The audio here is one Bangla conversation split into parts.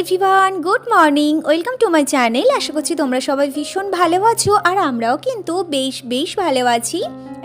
Everyone good morning welcome to my channel আশা করছি তোমরা সবাই ভীষণ ভালো আছো আর আমরাও কিন্তু বেশ বেশ ভালো আছি।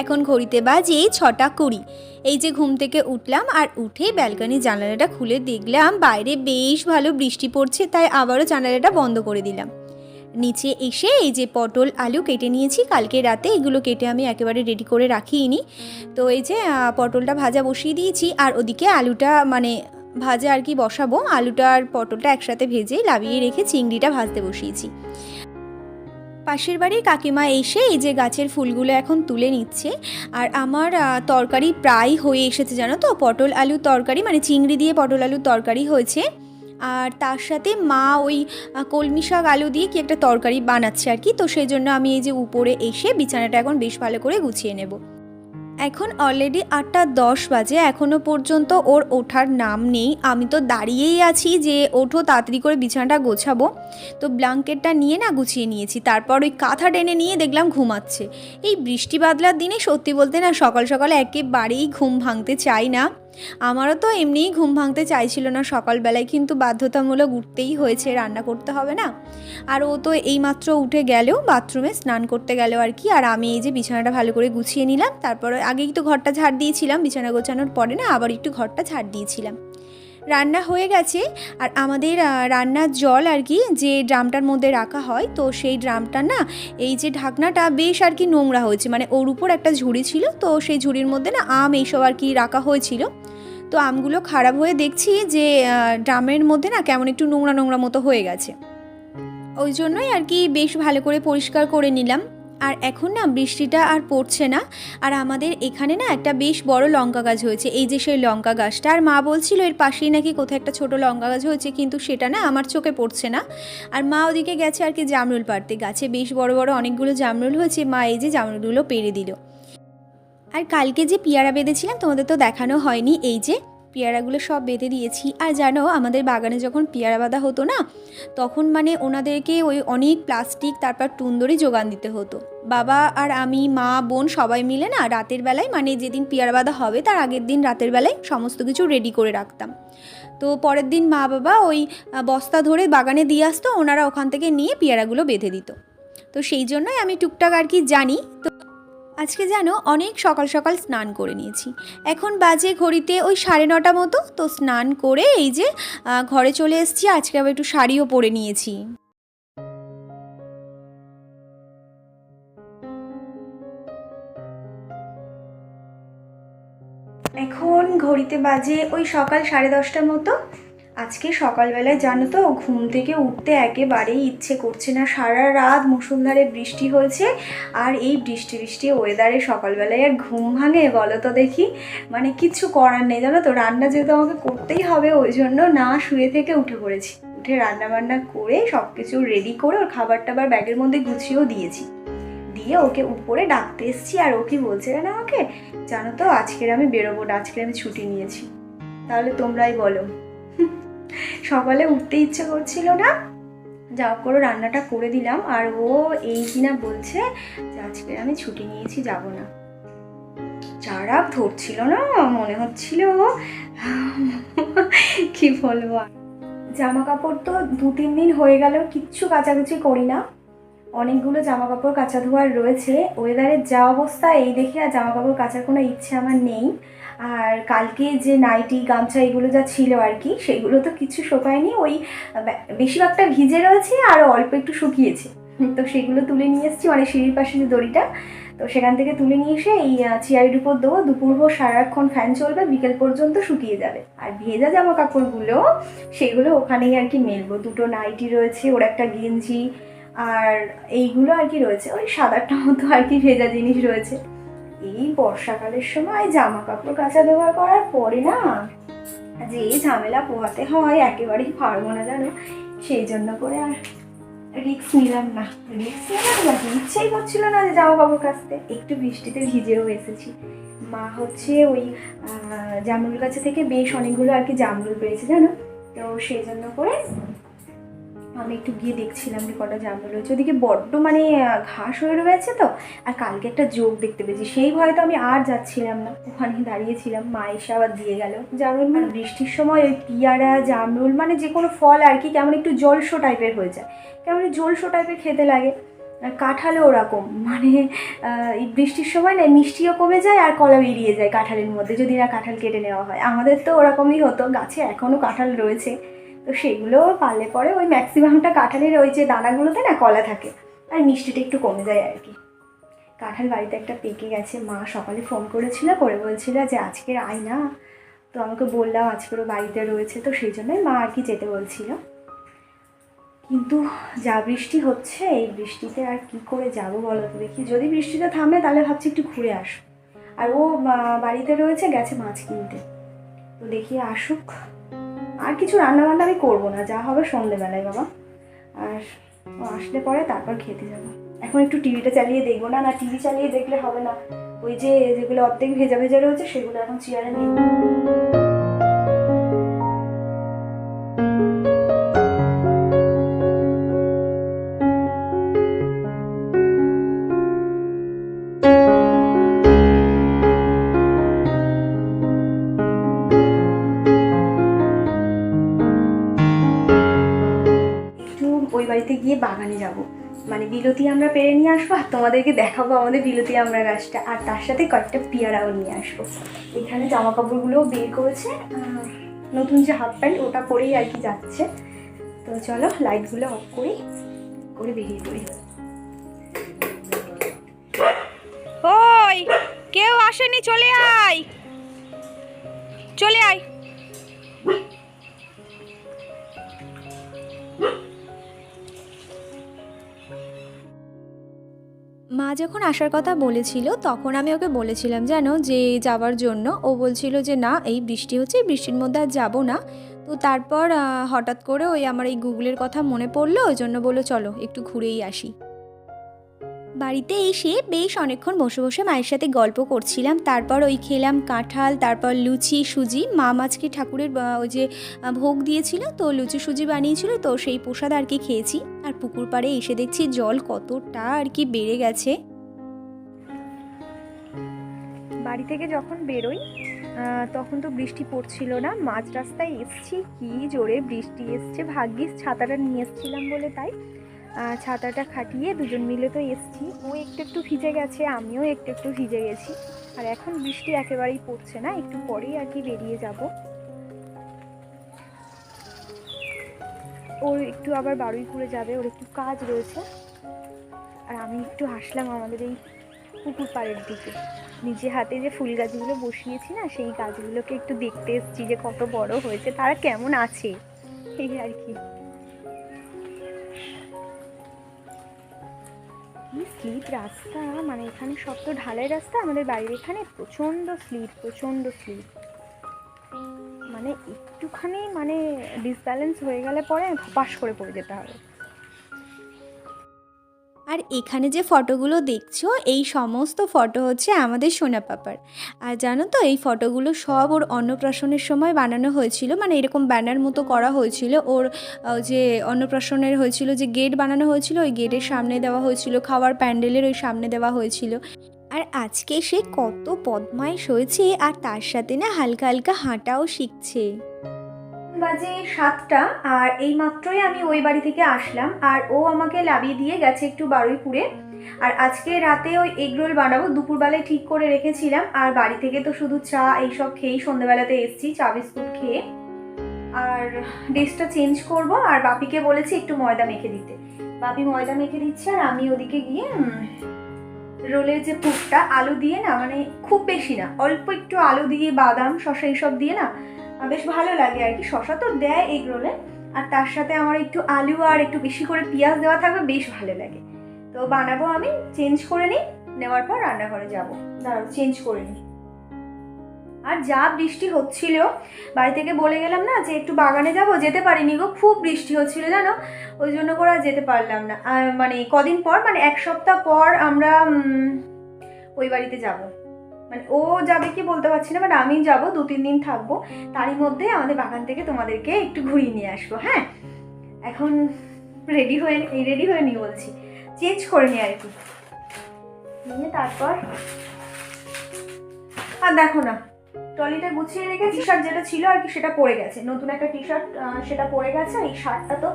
এখন ঘড়িতে বাজে ছটা কুড়ি। এই যে ঘুম থেকে উঠলাম আর উঠে ব্যালকনি জানালাটা খুলে দেখলাম বাইরে বেশ ভালো বৃষ্টি পড়ছে, তাই আবারও জানালাটা বন্ধ করে দিলাম। নিচে এসে এই যে পটল, আলু কেটে নিয়েছি, কালকে রাতে এগুলো কেটে আমি একেবারে রেডি করে রাখিনি। তো এই যে পটলটা ভাজা বসিয়ে দিয়েছি আর ওদিকে আলুটা মানে ভাজা আর কি বসাবো? আলুটা আর পটলটা একসাথে ভেজে লাভিয়ে রেখে চিংড়িটা ভাজতে বসিয়েছি। পাশের বাড়ির কাকিমা এসে এই যে গাছের ফুলগুলো এখন তুলে নিচ্ছে, আর আমার তরকারি প্রায় হয়ে এসেছে, জানো তো? পটল আলু তরকারি মানে চিংড়ি দিয়ে পটল আলুর তরকারি হয়েছে। আর তার সাথে মা ওই কলমি শাক আলু দিয়ে কি একটা তরকারি বানাচ্ছে আর কি? তো সেই জন্য আমি এই যে উপরে এসে বিছানাটা এখন বেশ ভালো করে গুছিয়ে নেব। এখন অলরেডি আটটা দশ বাজে এখনও পর্যন্ত ওর ওঠার নাম নেই। আমি তো দাঁড়িয়েই আছি যে ওঠো, তাড়াতাড়ি করে বিছানাটা গোছাবো। তো ব্ল্যাঙ্কেটটা নিয়ে না গুছিয়ে নিয়েছি, তারপর ওই কাঁথা টেনে নিয়ে দেখলাম ঘুমাচ্ছে। এই বৃষ্টি বাদলার দিনে সত্যি বলতে না সকাল সকালে একেবারেই ঘুম ভাঙতে চাই না। আমারও তো এমনিই ঘুম ভাঙতে চাইছিল না সকালবেলায়, কিন্তু বাধ্যতামূলক উঠতেই হয়েছে, রান্না করতে হবে না। আর ও তো এইমাত্র উঠে গেলেও বাথরুমে স্নান করতে গেল আর কি। আর আমি এই যে বিছানাটা ভালো করে গুছিয়ে নিলাম, তারপরে আগেই তো ঘরটা ঝাড় দিয়েছিলাম, বিছানা গোছানোর পরে না আবার একটু ঘরটা ঝাড় দিয়েছিলাম। রান্না হয়ে গেছে, আর আমাদের রান্নার জল আর কি যে ড্রামটার মধ্যে রাখা হয়, তো সেই ড্রামটা না এই যে ঢাকনাটা বেশ আর কি নোংরা হয়েছে মানে ওর উপর একটা ঝুড়ি ছিল, তো সেই ঝুড়ির মধ্যে না আম এইসব আর কি রাখা হয়েছিল। তো আমগুলো খারাপ হয়ে দেখছি যে ড্রামের মধ্যে না কেমন একটু নোংরা নোংরা মতো হয়ে গেছে। ওই জন্যই আর কি বেশ ভালো করে পরিষ্কার করে নিলাম। আর এখন না বৃষ্টিটা আর পড়ছে না। আর আমাদের এখানে না একটা বেশ বড় লঙ্কা গাছ হয়েছে। এই যে সেই লঙ্কা গাছটা, আর মা বলছিল এর পাশেই নাকি কোথাও একটা ছোট লঙ্কা গাছ হয়েছে, কিন্তু সেটা না আমার চোখে পড়ছে না। আর মা ওদিকে গেছে আর কি জামরুল পাড়তে। গাছে বেশ বড় বড় অনেকগুলো জামরুল হয়েছে। মা এই যে জামরুলগুলো পেরে দিল। আর কালকে যে পেয়ারা বেঁধেছিলাম, তোমাদের তো দেখানো হয়নি। এই যে পেয়ারাগুলো সব বেঁধে দিয়েছি। আর জানো, আমাদের বাগানে যখন পেয়ারা বাঁধা হতো না, তখন মানে ওনাদেরকে ওই অনেক প্লাস্টিক, তারপর টুন্দরি যোগান দিতে হতো। বাবা আর আমি, মা, বোন সবাই মিলে না রাতের বেলায় মানে যেদিন পেয়ারা বাঁধা হবে, তার আগের দিন রাতের বেলায় সমস্ত কিছু রেডি করে রাখতাম। তো পরের দিন মা বাবা ওই বস্তা ধরে বাগানে দিয়ে আসতো, ওনারা ওখান থেকে নিয়ে পেয়ারাগুলো বেঁধে দিত। তো সেই জন্যই আমি টুকটাক আর কি জানি। তো আজকে যেন অনেক সকাল সকাল স্নান করে নিয়েছি। এখন বাজে ঘড়িতে ওই সাড়ে নটা মতো, তো স্নান করে এই যে ঘরে চলে এসেছি, আজকে আবার একটু শাড়িও পরে নিয়েছি। এখন ঘড়িতে বাজে ওই সকাল সাড়ে দশটার মতো। আজকে সকালবেলায় জানো তো, ঘুম থেকে উঠতে একেবারেই ইচ্ছে করছে না। সারা রাত মুসুলধারে বৃষ্টি হয়েছে আর এই বৃষ্টি বৃষ্টি ওয়েদারে সকালবেলায় আর ঘুম ভাঙে, বলো তো দেখি। মানে কিছু করার নেই, জানো তো, রান্না যেহেতু আমাকে করতেই হবে, ওই জন্য না শুয়ে থেকে উঠে পড়েছি। উঠে রান্না বান্না করে সব কিছু রেডি করে ওর খাবার টাবার ব্যাগের মধ্যে গুছিয়েও দিয়েছি। দিয়ে ওকে উপরে ডাকতে এসছি আর ও কি বলছে না আমাকে? জানো তো, আজকের আমি বেরোবো না আজকে আমি ছুটি নিয়েছি। তাহলে তোমরাই বলো। সকালে উঠতে ইচ্ছে করছিল না। যা করে রান্নাটা করে দিলাম, আর ও এই কিনা বলছে যে আজকে আমি ছুটি নিয়েছি, যাব না। যারা ধরছিল না, মনে হচ্ছিল। কি বলব। জামা কাপড় তো দু তিন দিন হয়ে গেল কিচ্ছু কাচাকুচি করি না। অনেকগুলো জামা কাপড় কাচা ধোয়ার রয়েছে। ওয়েদারের যা অবস্থা, এই দেখে আর জামা কাপড় কাচার কোনো ইচ্ছে আমার নেই। আর কালকে যে নাইটি গামছা এগুলো যা ছিল আর কি সেগুলো তো কিছু শোকায়নি। ওই বেশিরভাগটা ভিজে রয়েছে আর অল্প একটু শুকিয়েছে। তো সেগুলো তুলে নিয়ে এসেছি মানে সিঁড়ির পাশে যে দড়িটা তো সেখান থেকে তুলে নিয়ে এসে এই চেয়ারের উপর দেবো। দুপুরভর সারাক্ষণ ফ্যান চলবে বিকেল পর্যন্ত শুকিয়ে যাবে। আর ভেজা জামা কাপড়গুলো সেগুলো ওখানেই আর কি মেলবো। দুটো নাইটি রয়েছে ওর একটা গেঞ্জি আর এইগুলো আর কি রয়েছে। ওই সাত আটটা মতো আর কি ভেজা জিনিস রয়েছে। এই বর্ষাকালের সময় জামা কাপড় কাচা ব্যবহার করার পরে না যে ঝামেলা পোহাতে হয়, একেবারেই পারব না জানো। সেই জন্য করে আর রিক্স নিলাম না। রিক্স নিলাম না, ইচ্ছেই করছিল না যে জামা কাপড় কাচতে। একটু বৃষ্টিতে ভিজেও এসেছি। মা হচ্ছে ওই জামরুল গাছে থেকে বেশ অনেকগুলো আর কি জামরুল পেয়েছে জানো? তো সেই জন্য করে আমি একটু গিয়ে দেখছিলাম যে কটা জামরুল হয়েছে ওদিকে বড্ড মানে ঘাস হয়ে রয়েছে তো আর কালকে একটা যোগ দেখতে পেয়েছি। সেই ভয়ে তো আমি আর যাচ্ছিলাম না। ওখানে দাঁড়িয়েছিলাম মা এসে আবার দিয়ে গেল। জামরুল মানে বৃষ্টির সময় ওই পিয়ারা জামরুল মানে যে কোনো ফল আর কি কেমন একটু জলসো টাইপের হয়ে যায়। কেমন জলসো টাইপের খেতে লাগে। আর কাঁঠালও ওরকম। মানে এই বৃষ্টির সময় না মিষ্টিও কমে যায় আর কলা বেরিয়ে যায় কাঁঠালের মধ্যে যদি না কাঁঠাল কেটে নেওয়া হয়। আমাদের তো ওরকমই হতো। গাছে এখনও কাঁঠাল রয়েছে। তো সেগুলো পারলে পরে ওই ম্যাক্সিমামটা কাঁঠালের ওই যে দানাগুলোতে না কলা থাকে, আর মিষ্টিটা একটু কমে যায় আর কি। কাঁঠাল বাড়িতে একটা পেকে গেছে, মা সকালে ফোন করেছিল, করে বলছিল যে আজকের আয় না। তো আমাকে বললাম আজকেরও বাড়িতে রয়েছে, তো সেই জন্যই মা আর কি যেতে বলছিল। কিন্তু যা বৃষ্টি হচ্ছে, এই বৃষ্টিতে আর কি করে যাব বলো তো দেখি? যদি বৃষ্টিটা থামে, তাহলে ভাবছি একটু ঘুরে আসো আর ও বাড়িতে রয়েছে, গেছে মাছ কিনতে। তো দেখি আসুক। আর কিছু রান্না বান্না আমি করব না, যা হবে সন্ধেবেলায় বাবা। আর ও আসলে পরে তারপর খেতে যাব। এখন একটু টিভিটা চালিয়ে দেখব না না টিভি চালিয়ে দেখলে হবে না। ওই যে যেগুলো অর্ধেক ভেজা ভেজা রয়েছে সেগুলো এখন চেয়ারে নেই বাড়িতে গিয়ে বাগানে যাব। মানে বিলতি আমরা পেরে নিয়ে আসব আর তোমাদেরকে দেখাবো আমাদের বিলতি আমরা গাছটা। আর তার সাথে কয়েকটা পেয়ারাও নিয়ে আসব। এখানে জামা কাপড়গুলোও বের করেছে। নতুন যে হাফ প্যান্ট, ওটা পরেই আর কি যাচ্ছে। তো চলো, লাইটগুলো অফ করি, করে বেরিয়ে পড়ি। ওই, কেউ আসেনি, চলে আয়। চলে আয়। মা যখন আসার কথা বলেছিল, তখন আমি ওকে বলেছিলাম যেন যে যাওয়ার জন্য। ও বলছিল যে, না, এই বৃষ্টি হচ্ছে, বৃষ্টির মধ্যে আর যাব না। তো তারপর হঠাৎ করে ওই আমার এই গুগলের কথা মনে পড়ল, ওই জন্য বলল, চলো, একটু ঘুরেই আসি। বাড়িতে এসে বেশ অনেকক্ষণ বসে বসে মায়ের সাথে গল্প করছিলাম। তারপর ওই খেলাম কাঁঠাল, তারপর লুচি, সুজি। মা মাছকে ঠাকুরের ওই যে ভোগ দিয়েছিল, তো লুচি, সুজি বানিয়েছিল, তো সেই প্রসাদ আর কি খেয়েছি। আর পুকুর পাড়ে এসে দেখছি জল কতটা আর কি বেড়ে গেছে। বাড়ি থেকে যখন বেরোই তখন তো বৃষ্টি পড়ছিল না। মাঝ রাস্তায় এসছি, কি জোরে বৃষ্টি এসছে। ভাগ্যিস ছাতাটা নিয়ে এসছিলাম বলে তাই। ছাতাটা খাটিয়ে দুজন মিলে তো এসছি। ও একটু একটু ভিজে গেছে, আমিও একটু একটু ভিজে গেছি। আর এখন বৃষ্টি একেবারেই পড়ছে না, একটু পরেই আর কি বেরিয়ে যাব। ওর একটু আবার বারুই করে যাবে, ওর একটু কাজ রয়েছে। আর আমি একটু আসলাম আমাদের এই পুকুর পাড়ের দিকে। নিজে হাতে যে ফুল গাছগুলো বসিয়েছি না, সেই গাছগুলোকে একটু দেখতে এসেছি যে কত বড় হয়েছে, তারা কেমন আছে, এই আর কি। কি স্লিপ রাস্তা? মানে এখানে সব তো ঢালাই রাস্তা, আমাদের বাড়ির এখানে প্রচণ্ড স্লিপ প্রচণ্ড স্লিপ। মানে একটুখানি মানে ডিসব্যালেন্স হয়ে গেলে পরে পাশ করে পড়ে যেতে হবে। আর এখানে যে ফটোগুলো দেখছ, এই সমস্ত ফটো হচ্ছে আমাদের সোনা পাপার আর জানো তো, এই ফটোগুলো সব ওর অন্নপ্রাশনের সময় বানানো হয়েছিল মানে এরকম ব্যানার মতো করা হয়েছিল। ওর যে অন্নপ্রাশনের হয়েছিল, যে গেট বানানো হয়েছিল, ওই গেটের সামনে দেওয়া হয়েছিল, খাওয়ার প্যান্ডেলের ওই সামনে দেওয়া হয়েছিল। আর আজকে সে কত পদ্মাইশ হয়েছে, আর তার সাথে না হালকা হালকা হাঁটাও শিখছে। বাজে সাতটা আর এই মাত্রই আমি ওই বাড়ি থেকে আসলাম আর ও আমাকে লাবিয়ে দিয়ে গেছে একটু বারুইপুরে। আর আজকে রাতে ওই এগ রোল বানাবো, দুপুরবেলায় ঠিক করে রেখেছিলাম। আর বাড়ি থেকে তো শুধু চা এইসব খেয়েই সন্ধ্যেবেলাতে এসেছি, চা বিস্কুট খেয়ে। আর ড্রেসটা চেঞ্জ করব আর বাপিকে বলেছি একটু ময়দা মেখে দিতে। বাপি ময়দা মেখে দিচ্ছে আর আমি ওদিকে গিয়ে রোলের যে পুরটা, আলু দিয়ে না মানে খুব বেশি না, অল্প একটু আলু দিয়ে, বাদাম, শসা এইসব দিয়ে না বেশ ভালো লাগে আর কি। শসা তো দেয় এগ রোলে আর তার সাথে আমার একটু আলু আর একটু বেশি করে পেঁয়াজ দেওয়া থাকবে, বেশ ভালো লাগে। তো বানাবো আমি চেঞ্জ করে নিই, নেওয়ার পর রান্নাঘরে যাব। দাঁড়াও চেঞ্জ করে নিই। আর যা বৃষ্টি হচ্ছিল, বাড়ি থেকে বলে গেলাম না যে একটু বাগানে যাব, যেতে পারিনি গো, খুব বৃষ্টি হচ্ছিল জানো? ওই জন্য করে আর যেতে পারলাম না। মানে কদিন পর মানে এক সপ্তাহ পর আমরা ওই বাড়িতে যাব। মানে ও যাবে কি বলতে পারছি না বাট আমি যাব, দু তিন দিন থাকব। তারই মধ্যে আমাদের বাগান থেকে তোমাদেরকে একটু ঘুরিয়ে নিয়ে আসব হ্যাঁ? এখন রেডি হয়ে, এই রেডি হয়ে নিই বলছি। চেঞ্জ করে নিই আর কি। নিয়ে তারপর আর দেখো না, ট্রলিটা গুছিয়ে রেখে টি শার্ট যেটা ছিল আর কি সেটা পরে গেছে। নতুন একটা টি শার্ট সেটা পরে গেছে এই শার্টটা তো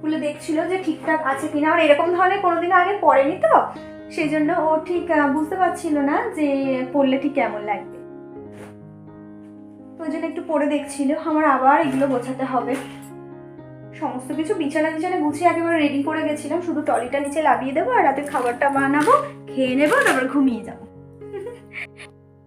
খুলে দেখছিল যে ঠিকঠাক আছে কিনা। আর এরকম ধরনের কোনোদিন আগে পরেনি তো সেই জন্য ও ঠিক বুঝতে পারছিল না যে পড়লে ঠিক কেমন লাগবে। তো ওই জন্য একটু পরে দেখছিল, আমার আবার এগুলো গোছাতে হবে। সমস্ত কিছু বিছানা বিছানা গুছিয়ে একেবারে রেডি করে গেছিলাম, শুধু টলিটা নিচে লাভিয়ে দেবো আর রাতে খাবারটা বানাবো, খেয়ে নেব তারপর ঘুমিয়ে যাব।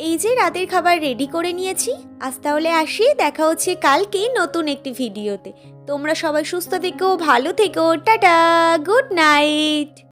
এই যে রাতের খাবার রেডি করে নিয়েছি, আজ তাহলে আসি, দেখা হচ্ছে কালকে নতুন একটি ভিডিওতে তোমরা সবাই সুস্থ থেকো, ভালো থেকো, টাটা গুড নাইট